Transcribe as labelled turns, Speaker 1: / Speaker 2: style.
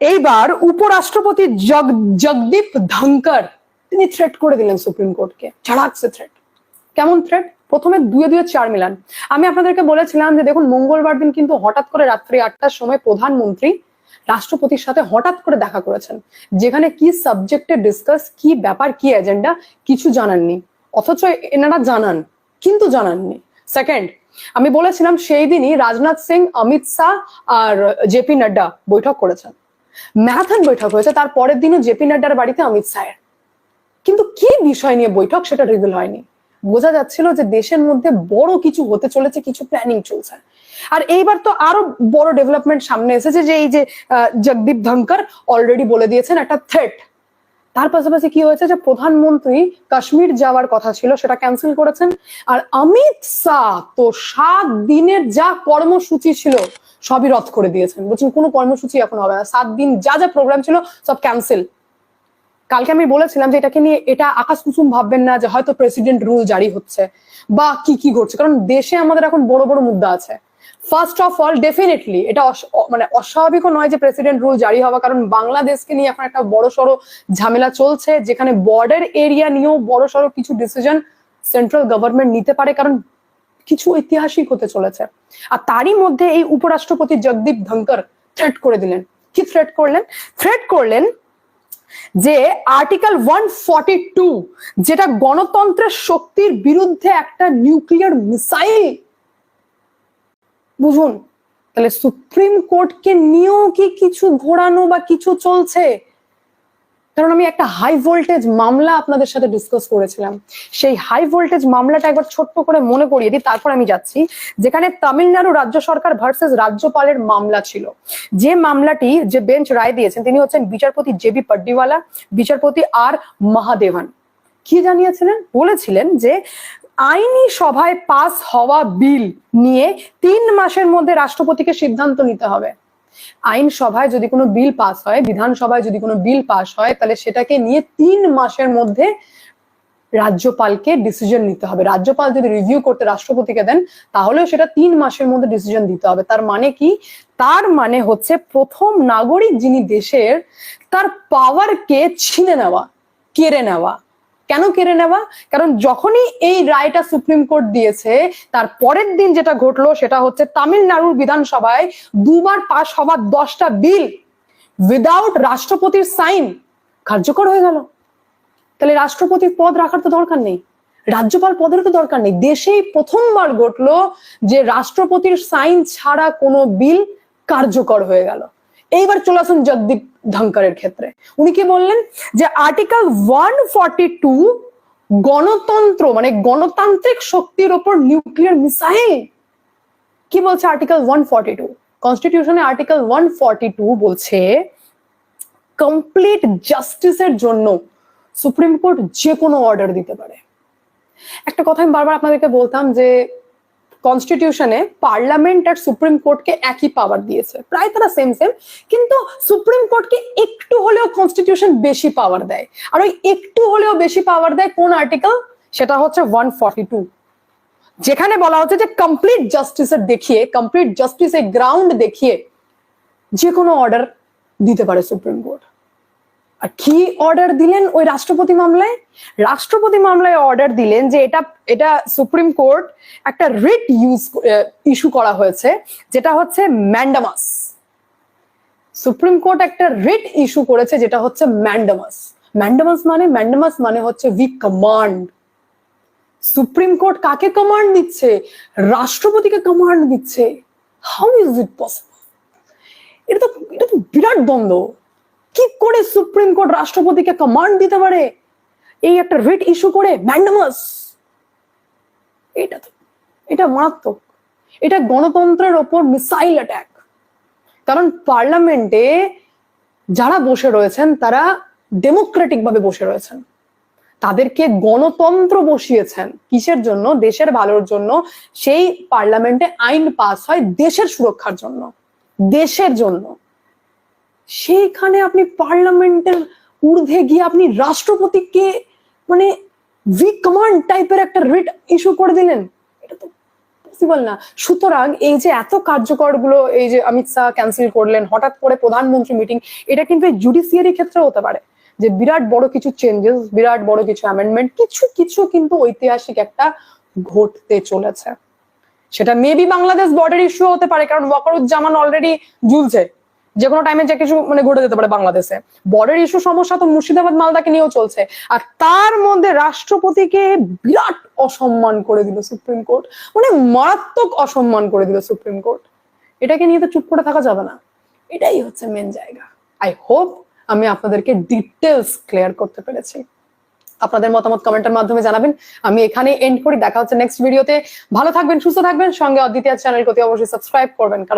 Speaker 1: এইবার উপরাষ্ট্রপতি জগ, জগদীপ ধনকর, তিনি থ্রেট করে দিলেন সুপ্রিম কোর্টকে। ঝাড়াকছে থ্রেট কেমন থ্রেট প্রথমে দুয়ে দুয়ে চার মিলান। আমি আপনাদেরকে বলেছিলাম যে দেখুন, মঙ্গলবার দিন কিন্তু হঠাৎ করে রাত্রি আটটার সময় প্রধানমন্ত্রী রাষ্ট্রপতির সাথে হঠাৎ করে দেখা করেছেন, যেখানে কি সাবজেক্টে ডিসকাস কি ব্যাপার, কি এজেন্ডা কিছু জানাননি। অথচ এনারা জানান, কিন্তু জানাননি। সেকেন্ড আমি বলেছিলাম সেই দিনই রাজনাথ সিং, অমিত শাহ আর জেপি নাড্ডা বৈঠক করেছেন। ম্যারাথন বৈঠক হয়েছে, তার পরের দিনও জেপি নাড্ডার বাড়িতে অমিত শাহের। কিন্তু কি বিষয় নিয়ে বৈঠক সেটা রিভিল হয়নি। বোঝা যাচ্ছিল যে দেশের মধ্যে বড় কিছু হতে চলেছে, কিছু প্ল্যানিং চলছে। আর এইবার তো আরও বড় ডেভেলপমেন্ট সামনে এসেছে যে এই যে জগদীপ ধনকর অলরেডি বলে দিয়েছেন একটা থ্রেট তার পাশাপাশি কি হয়েছে যে প্রধানমন্ত্রী কাশ্মীর যাওয়ার কথা ছিল, সেটা ক্যান্সেল করেছেন। আর অমিত শাহ তো সাত দিনের যা কর্মসূচি ছিল, সবই রদ করে দিয়েছেন। বলছেন, কোনো কর্মসূচি এখন হবে না। সাত দিন যা যা প্রোগ্রাম ছিল, সব ক্যান্সেল কালকে আমি বলেছিলাম যে এটাকে নিয়ে, এটা আকাশ কুসুম ভাববেন না যে হয়তো প্রেসিডেন্ট রুল জারি হচ্ছে, বা কি কি ঘটছে। কারণ দেশে আমাদের এখন বড় বড় মুদ্রা আছে। ফার্স্ট অফ অল ডেফিনেটলি এটা মানে অস্বাভাবিকও নয় যে প্রেসিডেন্ট রুল জারি হওয়া, কারণ বাংলাদেশকে নিয়ে এখন একটা বড় সড়ো ঝামেলা চলছে, যেখানে বর্ডার এরিয়া নিয়েও বড় সড়ো কিছু ডিসিশন সেন্ট্রাল গভর্নমেন্ট নিতে পারে, কারণ কিছু ঐতিহাসিক হতে চলেছে। আর তারই মধ্যে এই উপরাষ্ট্রপতি জগদীপ ধনকর থ্রেট করে দিলেন। কি থ্রেট করলেন? থ্রেট করলেন যে আর্টিকেল ওয়ান ফর্টি টু যেটা গণতন্ত্রের শক্তির বিরুদ্ধে একটা নিউক্লিয়ার মিসাইল বুঝুন, তাহলে সুপ্রিম কোর্টকে নিয়েও কি কিছু ঘোরানো বা কিছু চলছে? কারণ আমি একটা হাই ভোল্টেজ মামলা আপনাদের সাথে ডিসকাস করেছিলাম। সেই হাই ভোল্টেজ মামলাটা একবার ছোট্ট করে মনে করিয়ে দিই, তারপর আমি যাচ্ছি। যেখানে তামিলনাড়ু রাজ্য সরকার ভার্সেস রাজ্যপালের মামলা ছিল। যে মামলাটি যে বেঞ্চ রায় দিয়েছেন, তিনি হচ্ছেন বিচারপতি জেবি পাড্ডিওয়ালা, বিচারপতি আর মহাদেভান। কি জানিয়েছিলেন? বলেছিলেন যে আইনি সভায় পাস হওয়া বিল নিয়ে তিন মাসের মধ্যে রাষ্ট্রপতিকে সিদ্ধান্ত নিতে হবে। আইন সভায় যদি কোনো বিল পাস হয়, বিধানসভায় যদি কোনো বিল পাস হয়, তাহলে সেটাকে নিয়ে তিন মাসের মধ্যে রাজ্যপালকে ডিসিশন নিতে হবে। রাজ্যপাল যদি রিভিউ করতে রাষ্ট্রপতিকে দেন, তাহলেও সেটা তিন মাসের মধ্যে ডিসিশন দিতে হবে। তার মানে কি? তার মানে হচ্ছে প্রথম নাগরিক যিনি দেশের, তার পাওয়ারকে ছিনে নেওয়া, কেড়ে নেওয়া। কেন কেড়ে নেওয়া? কারণ যখনই এই রায়টা সুপ্রিম কোর্ট দিয়েছে, তার পরের দিন যেটা ঘটলো সেটা হচ্ছে তামিলনাড়ুর বিধানসভায় দুবার পাশ হওয়া দশটা বিল উইদাউট রাষ্ট্রপতির সাইন কার্যকর হয়ে গেল। তাহলে রাষ্ট্রপতির পদ রাখার তো দরকার নেই। রাজ্যপাল পদের তো দরকার নেই। দেশেই প্রথমবার ঘটলো যে রাষ্ট্রপতির সাইন ছাড়া কোনো বিল কার্যকর হয়ে গেল। এইবার চলে আসুন জগদীপ ধনকরের ক্ষেত্রে। উনি কি বললেন? যে আর্টিকেল ওয়ান গণতন্ত্র মানে গণতান্ত্রিক শক্তির ওপর নিউক্লিয়ার মিসাইল কি বলছে আর্টিকেল ওয়ান ফর্টি টু কনস্টিটিউশনে আর্টিকেল ওয়ান ফর্টি টু বলছে কমপ্লিট জাস্টিসের জন্য সুপ্রিম কোর্ট যে কোনো অর্ডার দিতে পারে। একটা কথা আমি বারবার আপনাদেরকে বলতাম যে কনস্টিটিউশনে পার্লামেন্ট আর সুপ্রিম কোর্টকে একই পাওয়ার দিয়েছে। প্রায় তারা সেম সেম কিন্তু সুপ্রিম কোর্টকে একটু হলেও কনস্টিটিউশন বেশি পাওয়ার দেয়। আর ওই একটু হলেও বেশি পাওয়ার দেয় কোন আর্টিকেল সেটা হচ্ছে ওয়ান ফর্টি টু যেখানে বলা হচ্ছে যে কমপ্লিট জাস্টিসের দেখিয়ে কমপ্লিট জাস্টিসের গ্রাউন্ড দেখিয়ে যে কোনো অর্ডার দিতে পারে সুপ্রিম কোর্ট আর কি অর্ডার দিলেন ওই রাষ্ট্রপতি মামলায়? রাষ্ট্রপতি মামলায় অর্ডার দিলেন যে এটা এটা সুপ্রিম কোর্ট একটা রিট ইউজ ইস্যু করা হয়েছে, যেটা হচ্ছে ম্যান্ডামাস। সুপ্রিম কোর্ট একটা রিট ইস্যু করেছে, যেটা হচ্ছে ম্যান্ডামাস। ম্যান্ডামাস মানে ম্যান্ডামাস মানে হচ্ছে উই কমান্ড সুপ্রিম কোর্ট কাকে কমান্ড দিচ্ছে? রাষ্ট্রপতিকে কমান্ড দিচ্ছে। হাউ ইজ ইট পসিবল এটা তো এটা তো বিরাট দ্বন্দ্ব। করে সুপ্রিম কোর্ট রাষ্ট্রপতিকে কমান্ড দিতে পারে। এই একটা রিট ইস্যু করে ম্যান্ডামাস। এটা তো, এটা মারাত্মক। এটা গণতন্ত্রের ওপর মিসাইল অ্যাটাক কারণ পার্লামেন্টে যারা বসে রয়েছেন, তারা ডেমোক্রেটিক ভাবে বসে রয়েছেন। তাদেরকে গণতন্ত্র বসিয়েছেন। কিসের জন্য? দেশের ভালোর জন্য। সেই পার্লামেন্টে আইন পাস হয় দেশের সুরক্ষার জন্য। দেশের জন্য। সেইখানে আপনি পার্লামেন্টের ঊর্ধ্বে গিয়ে আপনি রাষ্ট্রপতিকে মানে উই কমান্ড টাইপের একটা রিট ইস্যু করে দিলেন। এটা তো পসিবল না। সুতরাং এই যে এত কার্যকরগুলো এই যে অমিত শাহ ক্যান্সেল করলেন, হঠাৎ করে প্রধানমন্ত্রী মিটিং এটা কিন্তু জুডিশিয়ারি ক্ষেত্রে হতে পারে। যে বিরাট বড় কিছু চেঞ্জেস বিরাট বড় কিছু অ্যামেন্ডমেন্ট কিছু কিছু কিন্তু ঐতিহাসিক একটা ঘটতে চলেছে। সেটা মেবি বাংলাদেশ বর্ডার ইস্যু হতে পারে, কারণ ওয়াকারুজ্জামান অলরেডি ঝুলছে। যে কোনো টাইমে যে কিছু মানে ঘটে যেতে পারে বাংলাদেশে। বর্ডার ইস্যু সমস্যা তো মুর্শিদাবাদ, মালদাকে নিয়েও চলছে। আর তার মধ্যে রাষ্ট্রপতিকে বিরাট অসম্মান করে দিল সুপ্রিম কোর্ট মানে মারাত্মক অসম্মান করে দিল সুপ্রিম কোর্ট এটাকে নিয়ে তো চুপ করে থাকা যাবে না। এটাই হচ্ছে মেন জায়গা। আই হোপ আমি আপনাদেরকে ডিটেলস ক্লিয়ার করতে পেরেছি। আপনাদের মতামত কমেন্টের মাধ্যমে জানাবেন। আমি এখানে এন্ড করি। দেখা হচ্ছে নেক্সট ভিডিওতে ভালো থাকবেন, সুস্থ থাকবেন। সঙ্গে অদ্বিতীয় চ্যানেল অতি অবশ্যই সাবস্ক্রাইব করবেন। কারণ